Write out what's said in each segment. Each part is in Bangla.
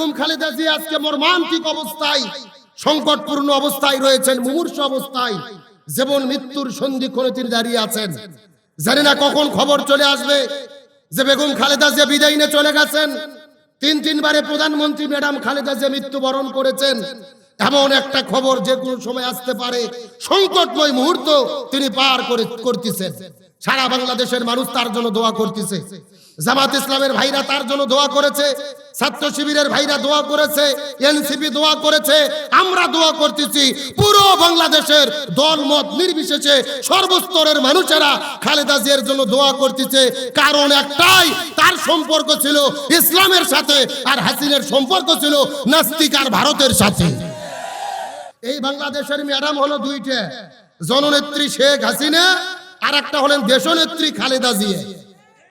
বেগম খালেদা জিয়া আজকে মর্মান্তিক অবস্থায়, সংকটপূর্ণ অবস্থায় রয়েছেন, মুমূর্ষ অবস্থায়, যেমন মৃত্যুর সন্ধিক্ষণে তিনি দাঁড়িয়ে আছেন। জানি না কখন খবর চলে আসবে যে বেগম খালেদা জিয়া বিদায় নিয়ে চলে গেছেন। তিন তিনবারে প্রধানমন্ত্রী ম্যাডাম খালেদা জিয়া মৃত্যুবরণ করেছেন। এমন একটা খবর যে কোনো সময় আসতে পারে। সংকটময় মুহূর্ত তিনি পার করে করতেছেন। সারা বাংলাদেশের মানুষ তার জন্য দোয়া করতেছে। জামাত ইসলামের ভাইরা তার জন্য দোয়া করেছে। ছাত্র শিবিরের ভাইরা দোয়া করেছে। এনসিপি দোয়া করেছে। আমরা দোয়া করতেছি, পুরো বাংলাদেশের দলমত নির্বিশেষে সর্বস্তরের মানুষেরা খালেদা জিয়ার জন্য দোয়া করতেছে। কারণ একটাই, তার সম্পর্ক ছিল ইসলামের সাথে আর হাসিনের সম্পর্ক ছিল নাস্তিক আর ভারতের সাথে। এই বাংলাদেশের ম্যাডাম হলো দুইটা। জননেত্রী শেখ হাসিনা আর একটা হলেন দেশনেত্রী খালেদা জিয়া।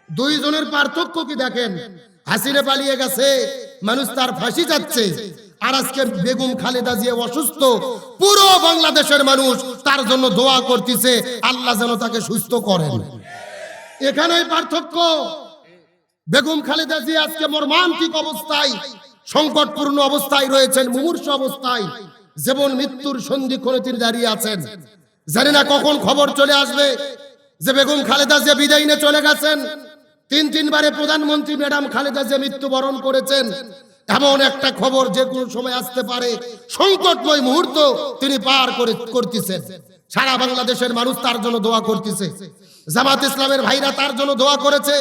দুইজনের পার্থক্য কি দেখেন? হাসিনা পালিয়ে গেছে, মানুষ তার ফাঁসি যাচ্ছে আর আজকে বেগম খালেদা জিয়া অসুস্থ, পুরো বাংলাদেশের মানুষ তার জন্য দোয়া করতেছে, আল্লাহ যেন তাকে সুস্থ করেন। এখানেই পার্থক্য। বেগম খালেদা জিয়া আজকে মর্মান্তিক অবস্থায়, সংকটপূর্ণ অবস্থায় রয়েছেন মুমূর্ষ অবস্থায়। যেমন মৃত্যুর সন্ধিক্ষণে তিনি দাঁড়িয়ে আছেন। জানি না কখন খবর চলে আসবে। যে বেগম খালেদা জিয়া বিদায় নিয়ে চলে গেছেন, তিন তিনবারে প্রধানমন্ত্রী ম্যাডাম খালেদা জিয়া মৃত্যুবরণ করেছেন। এমন একটা খবর যে কোনো সময় আসতে পারে। সংকটময় মুহূর্ত তিনি পার করে করতেছেন। সারা বাংলাদেশের মানুষ তার জন্য দোয়া করতেছে। জামাত ইসলামের ভাইরা তার জন্য দোয়া করেছে,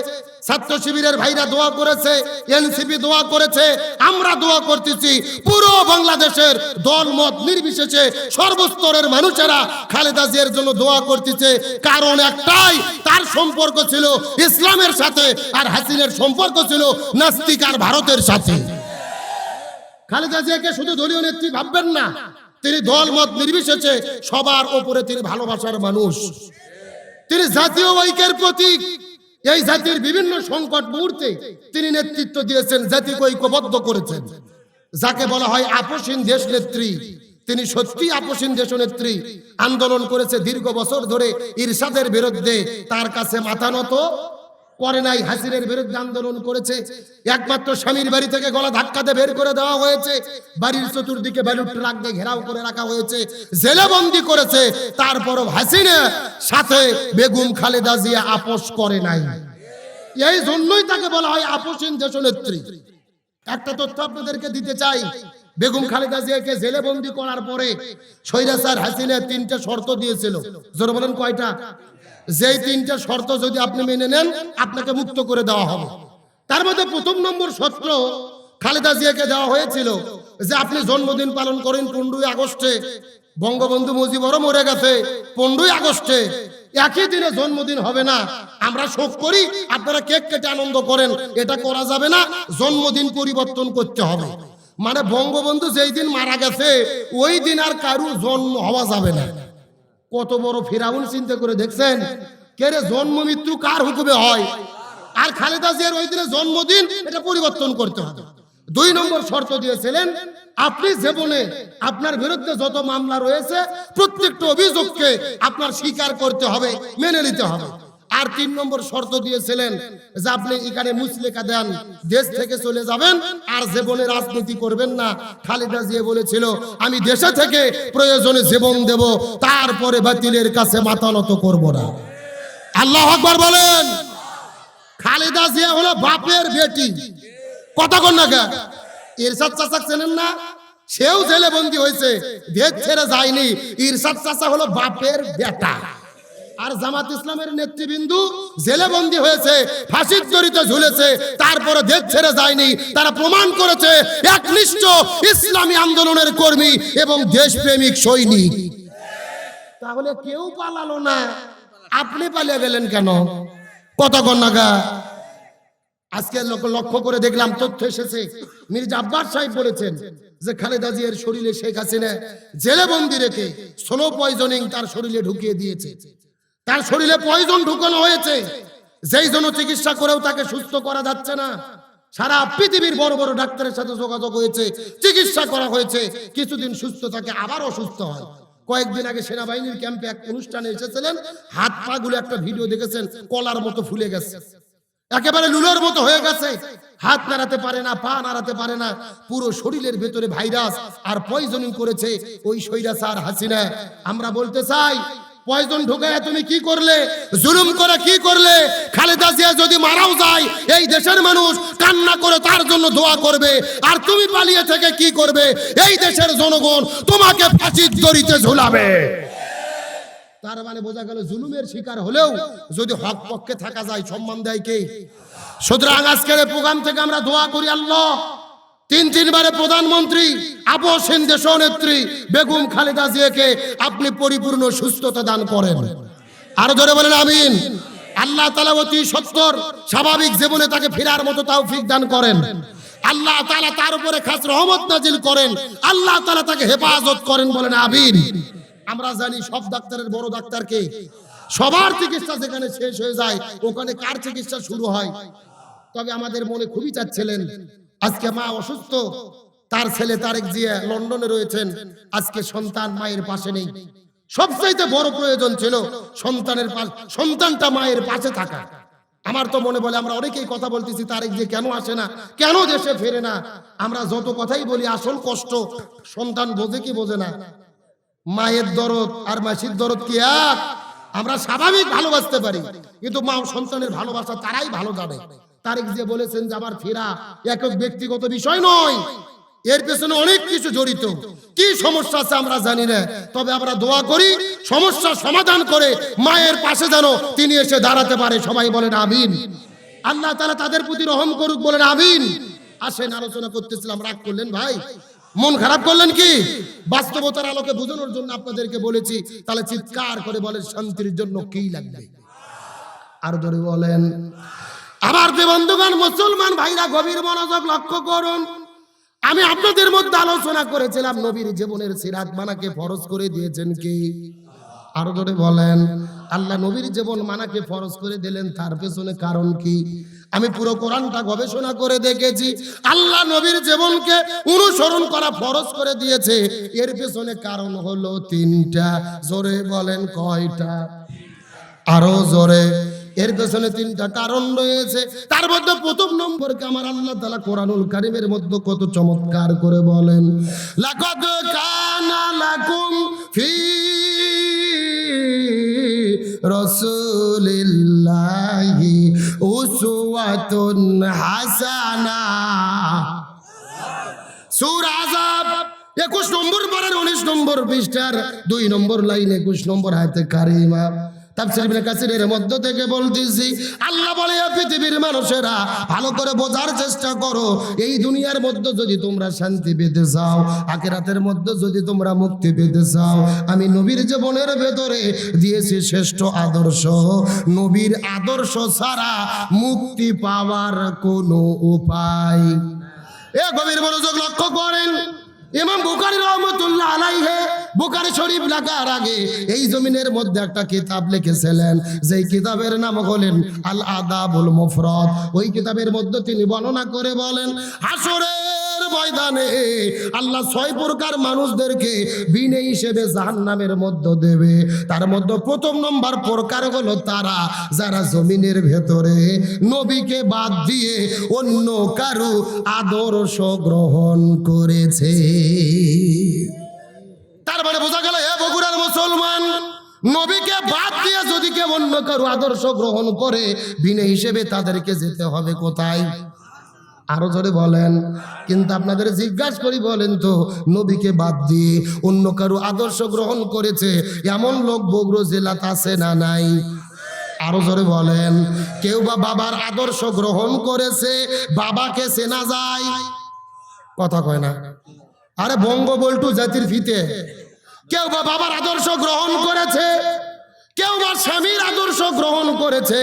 ছাত্র শিবিরের ভাইরা দোয়া করেছে, এনসিপি দোয়া করেছে, আমরা দোয়া করতেছি, পুরো বাংলাদেশের দল মত নির্বিশেষে সর্বস্তরের মানুষেরা খালেদা জিয়ার জন্য দোয়া করতেছে। কারণ একটাই, তার সম্পর্ক ছিল ইসলামের সাথে আর হাসিনের সম্পর্ক ছিল নাস্তিক আর ভারতের সাথে। খালেদা জিয়াকে শুধু দলীয় নেত্রী ভাববেন না, তিনি দল মত নির্বিশেষে সবার ওপরে তিনি ভালোবাসার মানুষ। তিনি জাতীয় ঐক্যের প্রতীক। এই জাতির বিভিন্ন সংকট মুহূর্তে তিনি নেতৃত্ব দিয়েছেন, জাতিকে ঐক্যবদ্ধ করেছেন। যাকে বলা হয় আপসীন দেশ নেত্রী। তিনি সত্যি আপসীন দেশ নেত্রী। আন্দোলন করেছে দীর্ঘ বছর ধরে ইরশাদের বিরুদ্ধে। তার কাছে মাথা নত। করে নাই হাসিনের বিরুদ্ধে আন্দোলন করেছে। একমাত্র স্বামীর বাড়ি থেকে গলা ধাক্কাতে বের করে দেওয়া হয়েছে। বাড়ির চতুর্দিকে ব্যালুট ট্রাক দিয়ে ঘেরাও করে রাখা হয়েছে। জেলে বন্দি করেছে। তারপরও হাসিনা সাথে বেগম খালেদা জিয়া আপোষ করে নাই। এই জন্যই তাকে বলা হয় আপোষহীন দেশনেত্রী একটা তথ্য আপনাদেরকে দিতে চাই। বেগম খালেদা জিয়াকে জেলে বন্দি করার পরে স্বৈরাচার হাসিনা তিনটা শর্ত দিয়েছিল। জোর বলেন কয়টা? যেই তিনটা শর্ত যদি আপনি মেনে নেন, আপনাকে মুক্ত করে দেওয়া হবে। তার মধ্যে প্রথম নম্বর শর্ত খালেদা জিয়াকে দেওয়া হয়েছিল যে আপনি জন্মদিন পালন করেন পনেরোই আগস্টে। বঙ্গবন্ধু মুজিবরও মরে গেছে পনেরোই আগস্টে। একই দিনে জন্মদিন হবে না। আমরা শোক করি, আপনারা কেক কেটে আনন্দ করেন, এটা করা যাবে না, জন্মদিন পরিবর্তন করতে হবে। মানে বঙ্গবন্ধু যেই দিন মারা গেছে, ওই দিন আর কারু জন্ম হওয়া যাবে না। কত বড় ফেরাউন চিন্তা করে দেখছেন? কে রে, জন্ম মৃত্যু কার হুকুমে হয়? আর খালেদা জিয়ার ওই দিনে জন্মদিন, এটা পরিবর্তন করতে হবে। দুই নম্বর শর্ত দিয়েছিলেন, আপনি জীবনে আপনার বিরুদ্ধে যত মামলা রয়েছে, প্রত্যেকটা অভিযোগকে আপনার স্বীকার করতে হবে, মেনে নিতে হবে। আর তিন নম্বর শর্ত দিয়েছিলেন যে আপনি এখানে মুসলেখা দেন, দেশ থেকে চলে যাবেন আর জীবনে রাজনীতি করবেন না। খালেদা জিয়া বলেছিল, আমি দেশে থেকে প্রয়োজনে জীবন দেব, তারপরে বাতিলের কাছে মাথা নত করব না। আল্লাহ আকবার বলেন, খালেদা জিয়া হলো বাপের বেটি। কথা কন না কে ইরশাদ চাচা চেনেন না? সেও জেলে বন্দি হয়েছে, দেশ ছেড়ে যায়নি। ইরশাদ চাচা হলো বাপের বেটা। আর জামাত ইসলামের নেতৃবৃন্দু জেলে বন্দী হয়েছে, ফাঁসির জড়িত ঝুলেছে, তারপরে দেশ ছেড়ে যায়নি, তারা প্রমাণ করেছে, একনিষ্ঠ ইসলামী আন্দোলনের কর্মী এবং দেশপ্রেমিক সৈনিক। তাহলে কেউ পালালো না। আপনি পালিয়ে গেলেন কেন? কতক্ষণ নাগা আজকে লোক- লক্ষ্য করে দেখলাম তথ্য এসেছে। মির্জা আব্বাস সাহেব বলেছেন যে খালেদা জিয়ার শরীরে শেখ হাসিনা জেলে বন্দি রেখে স্লো পয়জনিং তার শরীরে ঢুকিয়ে দিয়েছে। তার শরীরে পয়জন ঢুকানো হয়েছে। যেই জন্য চিকিৎসা করেও তাকে সুস্থ করা যাচ্ছে না। সারা পৃথিবীর বড় বড় ডাক্তারের সাথে যোগাযোগ হয়েছে, চিকিৎসা করা হয়েছে, কিছুদিন সুস্থ থাকে আবার অসুস্থ হয়। কয়েকদিন আগে সেনাবাহিনীর ক্যাম্পে এক অনুষ্ঠানে এসেছিলেন, হাত পা গুলো একটা ভিডিও দেখেছেন, কলার মতো ফুলে গেছে। একেবারে লুলোর মতো হয়ে গেছে। হাত নাড়াতে পারে না, পা নাড়াতে পারে না, পুরো শরীরের ভেতরে ভাইরাস আর পয়জনিং করেছে ওই সৈরাসার হাসিনা। আমরা বলতে চাই পয়জন ঢুকায় তুমি কি করলে? জুলুম করে কি করলে? খালেদা জিয়া যদি মারাও যায়, এই দেশের মানুষ কান্না করে তার জন্য দোয়া করবে। আর তুমি পালিয়ে থেকে কি করবে? এই দেশের জনগণ তোমাকে ফাঁসির দড়িতে ঝুলাবে। তার মানে বোঝা গেল জুলুমের শিকার হলেও যদি হক পক্ষে থাকা যায়, সম্মান দেয় কে? সুতরাং আজকের প্রোগ্রাম থেকে আমরা দোয়া করি আল্লাহ। তিন তিনবারে প্রধানমন্ত্রী আপসেন দেশ নেত্রী, বেগম খালেদা জিয়াকে আপনি পরিপূর্ণ সুস্থতা দান করেন। আরও ধরে বলেন আমিন। আল্লাহ তালা অতি সত্তর স্বাভাবিক জীবনে তাকে ফেরার মতো তাও দান করেন। আল্লাহ তালা তার উপরে খাস রহমত নাজিল করেন। আল্লাহ তালা তাকে হেফাজত করেন বলেন আবির আমরা জানি সব ডাক্তারের বড় ডাক্তারকে সবার চিকিৎসা যেখানে শেষ হয়ে যায়, ওখানে কার চিকিৎসা শুরু হয়? তবে আমাদের মনে খুবই চাচ্ছিলেন আজকে মা অসুস্থ, তার ছেলে তারেক জিয়া লন্ডনে রয়েছেন, আজকে সন্তান মায়ের পাশে নেই। সবচাইতে বড় প্রয়োজন ছিল সন্তানের সন্তানটা মায়ের পাশে থাকা। আমার তো মনে বলে, আমরা অনেকেই কথা বলতেছি, তারেক যে কেন আসে না? কেন দেশে ফেরে না? আমরা যত কথাই বলি, আসল কষ্ট সন্তান বোঝে কি বোঝে না? মায়ের দরদ আর মাসির দরদ কি এক? আমরা স্বাভাবিক ভালোবাসতে পারি, কিন্তু মা সন্তানের ভালোবাসা তারাই ভালো জানে। তারেক যে বলেছেন যে আমার ফেরা একক ব্যক্তিগত বিষয় নয়। এর পেছনে অনেক কিছু জড়িত। কি সমস্যা আছে আমরা জানি না। তবে আমরা দোয়া করি সমস্যা সমাধান করে মায়ের পাশে যেন তিনি এসে দাঁড়াতে পারে। সবাই বলেন আমিন। আল্লাহ তাআলা তাদের প্রতি রহম করুক, বলেন আমিন। আসেন, আলোচনা করতেছিলাম। রাগ করলেন ভাই? মন খারাপ করলেন কি? বাস্তবতার আলোকে বোঝানোর জন্য আপনাদেরকে বলেছি, তাহলে চিৎকার করে বলেন, শান্তির জন্য কি লাগবে? আর ধরে বলেন। আমার যে বন্ধুগণ মুসলমান ভাইরা গভীর মনোযোগ লক্ষ্য করুন। আমি আপনাদের মধ্যে আলোচনা করেছিলাম, নবীর জীবনের সিরাত মানাকে ফরজ করে দিয়েছেন কি? আরও ধরে বলেন, আল্লাহ নবীর জীবন মানাকে ফরজ করে দিলেন, তার পেছনে কারণ কি? আমি পুরো কোরআনটা গবেষণা করে দেখেছি, আল্লাহ নবীর জীবনকে অনুসরণ করা ফরজ করে দিয়েছে। এর পেছনে কারণ হলো তিনটা, জোরে বলেন কয়টা? আরও জোরে এর পেছনে তিনটা কারণ রয়েছে। তার মধ্যে প্রথম নম্বরকে আমার আল্লাহ তালা কোরআনুল কারিমের মধ্যে কত চমৎকার করে বলেন, লাকাদ কানা লাকুম ফি রাসূলিল্লাহি উসওয়াতুন হাসানা। সূরা একুশ নম্বর পারের উনিশ নম্বর পৃষ্ঠার দুই নম্বর লাইন একুশ নম্বর হাতে কারিমা। থেকে বলতেছি, আল্লাহ পৃথিবীর মানুষেরা, ভালো করে বোঝার চেষ্টা করো। এই দুনিয়ার মধ্যে যদি তোমরা শান্তি চাও মধ্যে যদি তোমরা মুক্তি চাও, আমি নবীর জীবনের ভেতরে দিয়েছি শ্রেষ্ঠ আদর্শ। নবীর আদর্শ ছাড়া মুক্তি পাওয়ার কোনো উপায় এ গভীর মনোযোগ লক্ষ্য করেন, ইমাম বুখারী রহমতুল্লাহ আলাইহে বুখারী শরীফ লেখার আগে এই জমিনের মধ্যে একটা কিতাব লিখেছিলেন। যেই কিতাবের নাম হলেন আল আদাবুল মুফরদ। ওই কিতাবের মধ্যে তিনি বর্ণনা করে বলেন, হাসরের ময়দানে আল্লাহ ছয় প্রকার মানুষদেরকে জাহান্নামের মধ্যে দেবে। তার মধ্যে প্রথম নম্বর প্রকার হলো তারা, যারা জমিনের ভেতরে নবীকে বাদ দিয়ে অন্য কারু আদর্শ গ্রহণ করেছে। তার মানে বোঝা গেল হে বগুড়ার মুসলমান, নবীকে বাদ দিয়ে যদি কেউ অন্য কারও আদর্শ গ্রহণ করে বিনে হিসেবে তাদেরকে যেতে হবে কোথায়? আরও জোরে বলেন, কিন্তু আপনাদের জিজ্ঞাসা করি বলেন তো, নবীকে বাদ দিয়ে অন্য কারও আদর্শ গ্রহণ করেছে, এমন লোক বগুড়ো জেলাতে আছে না নাই? আরও জোরে বলেন, কেউ বা বাবার আদর্শ গ্রহণ করেছে, বাবাকে চেনা যায়? কথা কয় না। আরে বঙ্গ বল্টু জাতির ফিতে। কেউ বা বাবার আদর্শ গ্রহণ করেছে, কেউ বা স্বামীর আদর্শ গ্রহণ করেছে,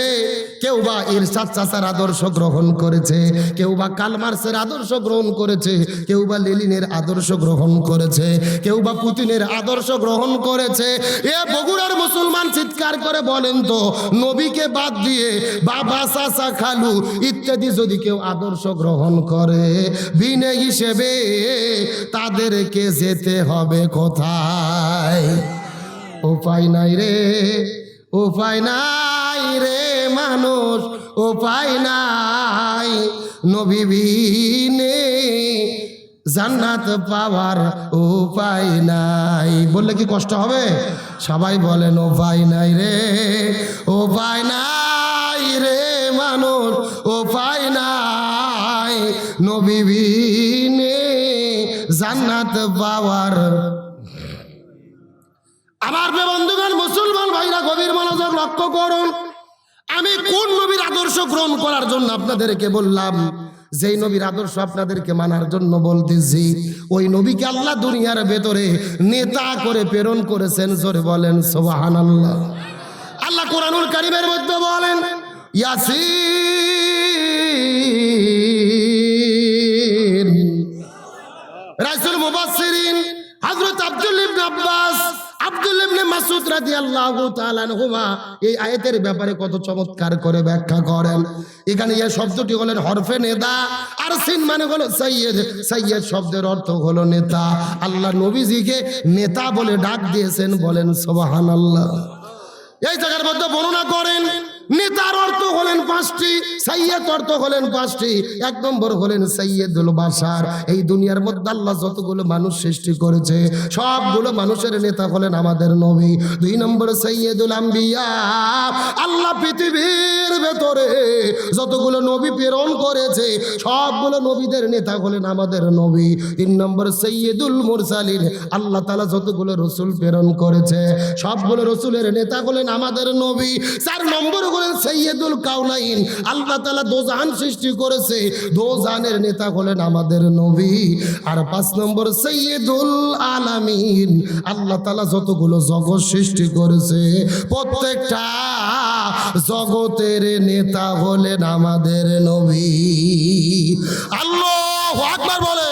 কেউ বা ইরশাদ চাচার আদর্শ গ্রহণ করেছে, কেউ বা কালমার্সের আদর্শ গ্রহণ করেছে, কেউ বা লেলিনের আদর্শ গ্রহণ করেছে, কেউ বা পুতিনের আদর্শ গ্রহণ করেছে। এ বগুড়ার মুসলমান চিৎকার করে বলেন তো, নবীকে বাদ দিয়ে বাবা, চাচা, খালু ইত্যাদি যদি কেউ আদর্শ গ্রহণ করে, বিনে হিসেবে তাদেরকে যেতে হবে কোথায়? উপায় নাই রে, উপায় নাই রে মানুষ, উপায় নাই। নবী বিনে জান্নাত পাওয়ার উপায় নাই। বললে কি কষ্ট হবে? সবাই বলেন, উপায় নাই রে ও উপায় নাই রে মানুষ ও উপায় নাই। নবী বিনে জান্নাত পাওয়ার আমার বন্ধুগণ, মুসলমান ভাইরা গভীর মনোযোগ লক্ষ্য করুন। আমি কোন নবীর আদর্শ গ্রহণ করার জন্য আপনাদেরকে বললাম, যেই নবীর আদর্শ আপনাদেরকে মানার জন্য বলতেছি, ওই নবীকে আল্লাহ দুনিয়ার ভেতরে নেতা করে প্রেরণ করেছেন, জোরে বলেন সোবাহান আল্লাহ আল্লাহ কোরআনুল কারিমের মধ্যে বলেন, ইয়াসিন। রাসূল মুবাসসিরিন, হযরত আব্দুল ইবনে আব্বাস এই ব্যাপারে কত চমৎকার করে ব্যাখ্যা করেন। এখানে শব্দটি হলেন হরফে আর সিন মানে শব্দের অর্থ হলো নেতা। আল্লাহ নবীজিকে নেতা বলে ডাক দিয়েছেন, বলেন সুবহানাল্লাহ। এই জায়গার মধ্যে বর্ণনা করেন নেতার অর্থ হলেন পাঁচটি, সাইয়েদ অর্থ হলেন পাঁচটি। এক নম্বর হলেন সাইয়েদুল বাসার এই দুনিয়ার মধ্যে আল্লাহ যতগুলো মানুষ সৃষ্টি করেছে, সবগুলো মানুষের নেতা হলেন আমাদের নবী। দুই নম্বর সাইয়েদুল আম্বিয়া। আল্লাহ পৃথিবীর ভেতরে যতগুলো নবী প্রেরণ করেছে, সবগুলো নবীদের নেতা হলেন আমাদের নবী। তিন নম্বর সৈয়দুল মুরসালিন। আল্লাহ তালা যতগুলো রসুল প্রেরণ করেছে, সবগুলো রসুলের নেতা হলেন আমাদের নবী। চার নম্বর হলেন সৈয়দুল কাউনাইন আল্লাহ তালা দোজাহান সৃষ্টি করেছে। দোজানের নেতা হলেন আমাদের নবী। আর পাঁচ নম্বর সৈয়দুল আলামিন। আল্লাহ তালা যতগুলো জগৎ সৃষ্টি করেছে, প্রত্যেকটা জগতের নেতা হলেন আমাদের নবী। আল্লাহ আকবার বলে